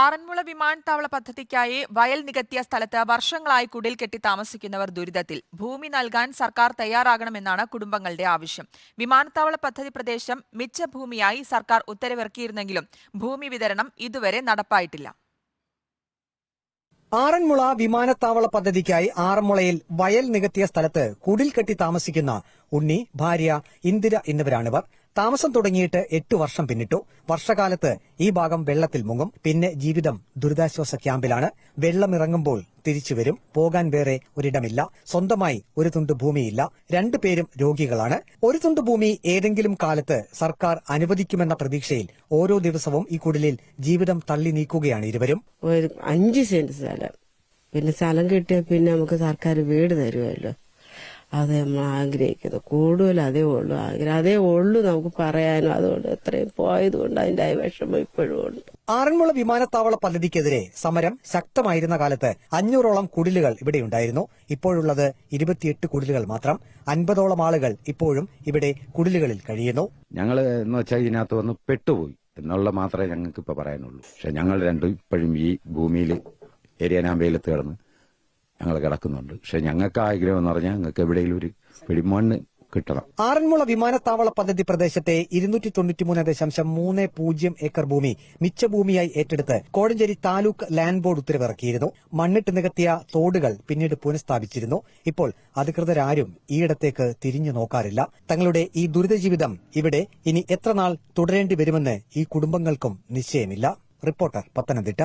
ആറന്മുള വിമാനത്താവള പദ്ധതിക്കായി വയൽ നികത്തിയ സ്ഥലത്ത് വർഷങ്ങളായി കുടിൽ കെട്ടി താമസിക്കുന്നവർ ദുരിതത്തിൽ. ഭൂമി നൽകാൻ സർക്കാർ തയ്യാറാകണമെന്നാണ് കുടുംബങ്ങളുടെ ആവശ്യം. വിമാനത്താവള പദ്ധതി പ്രദേശം മിച്ച ഭൂമിയായി സർക്കാർ ഉത്തരവിറക്കിയിരുന്നെങ്കിലും ഭൂമി വിതരണം ഇതുവരെ നടപ്പായിട്ടില്ല. ആറന്മുള വിമാനത്താവള പദ്ധതിക്കായി ആറന്മുളയിൽ വയൽ നികത്തിയ സ്ഥലത്ത് കുടിൽ കെട്ടി താമസിക്കുന്ന ഉണ്ണി ഭാര്യ ഇന്ദിര എന്നിവരാണിവർ. താമസം തുടങ്ങിയിട്ട് എട്ടു വർഷം പിന്നിട്ടു. വർഷകാലത്ത് ഈ ഭാഗം വെള്ളത്തിൽ മുങ്ങും. പിന്നെ ജീവിതം ദുരിതാശ്വാസ ക്യാമ്പിലാണ്. വെള്ളമിറങ്ങുമ്പോൾ തിരിച്ചുവരും പോകാൻ വേറെ ഒരിടമില്ല. സ്വന്തമായി ഒരു തുണ്ട് ഭൂമിയില്ല. രണ്ടു പേരും രോഗികളാണ്. ഒരു തുണ്ട് ഭൂമി ഏതെങ്കിലും കാലത്ത് സർക്കാർ അനുവദിക്കുമെന്ന പ്രതീക്ഷയിൽ ഓരോ ദിവസവും ഈ കുടിലിൽ ജീവിതം തള്ളി നീക്കുകയാണ് ഇരുവരും. അഞ്ച് സെന്റ് സ്ഥലം. പിന്നെ സ്ഥലം കിട്ടിയ പിന്നെ നമുക്ക് സർക്കാർ വീട് തരുമല്ലോ. അത് നമ്മൾ ആഗ്രഹിക്കുന്നത് കൂടുതൽ അതേ ഉള്ളൂ. ആഗ്രഹം അതേ ഉള്ളൂ നമുക്ക് പറയാനും അതുകൊണ്ട് എത്രയും പോയത് കൊണ്ട് അതിന്റെ വിഷമം ഇപ്പോഴും ഉണ്ട്. ആറന്മുള വിമാനത്താവള പദ്ധതിക്കെതിരെ സമരം ശക്തമായിരുന്ന കാലത്ത് അഞ്ഞൂറോളം കുടിലുകൾ ഇവിടെയുണ്ടായിരുന്നു ഇപ്പോഴുള്ളത് ഇരുപത്തിയെട്ട് കുടിലുകൾ മാത്രം. അൻപതോളം ആളുകൾ ഇപ്പോഴും ഇവിടെ കുടിലുകളിൽ കഴിയുന്നു. ഞങ്ങൾ എന്ന് വെച്ചാൽ ഇതിനകത്ത് വന്ന് പെട്ടുപോയി എന്നുള്ള മാത്രമേ ഞങ്ങൾക്ക് ഇപ്പൊ പറയാനുള്ളൂ. പക്ഷെ ഞങ്ങൾ രണ്ടും ഇപ്പോഴും ഈ ഭൂമിയിൽ എരിയനാൻ വെയിലത്ത് കിടന്ന് ഞങ്ങൾ കിടക്കുന്നുണ്ട്. പക്ഷെ ഞങ്ങൾക്ക് ആഗ്രഹം എന്ന് പറഞ്ഞാൽ ഞങ്ങൾക്ക് എവിടെയെങ്കിലും ഒരു പിടിമണ്ണ് കിട്ടണം. ആറന്മുള വിമാനത്താവള പദ്ധതി പ്രദേശത്തെ ഇരുന്നൂറ്റി തൊണ്ണൂറ്റിമൂന്ന് ദശാംശം മൂന്ന് പൂജ്യം ഏക്കർ ഭൂമി മിച്ചഭൂമിയായി ഏറ്റെടുത്ത് കോഴഞ്ചേരി താലൂക്ക് ലാൻഡ് ബോർഡ് ഉത്തരവിറക്കിയിരുന്നു. മണ്ണിട്ട് നികത്തിയ തോടുകൾ പിന്നീട് പുനഃസ്ഥാപിച്ചിരുന്നു. ഇപ്പോൾ അധികൃതരാരും ഈയിടത്തേക്ക് തിരിഞ്ഞു നോക്കാറില്ല. തങ്ങളുടെ ഈ ദുരിത ജീവിതം ഇവിടെ ഇനി എത്ര നാൾ തുടരേണ്ടി വരുമെന്ന് ഈ കുടുംബങ്ങൾക്കും നിശ്ചയമില്ല. റിപ്പോർട്ടർ പത്തനംതിട്ട.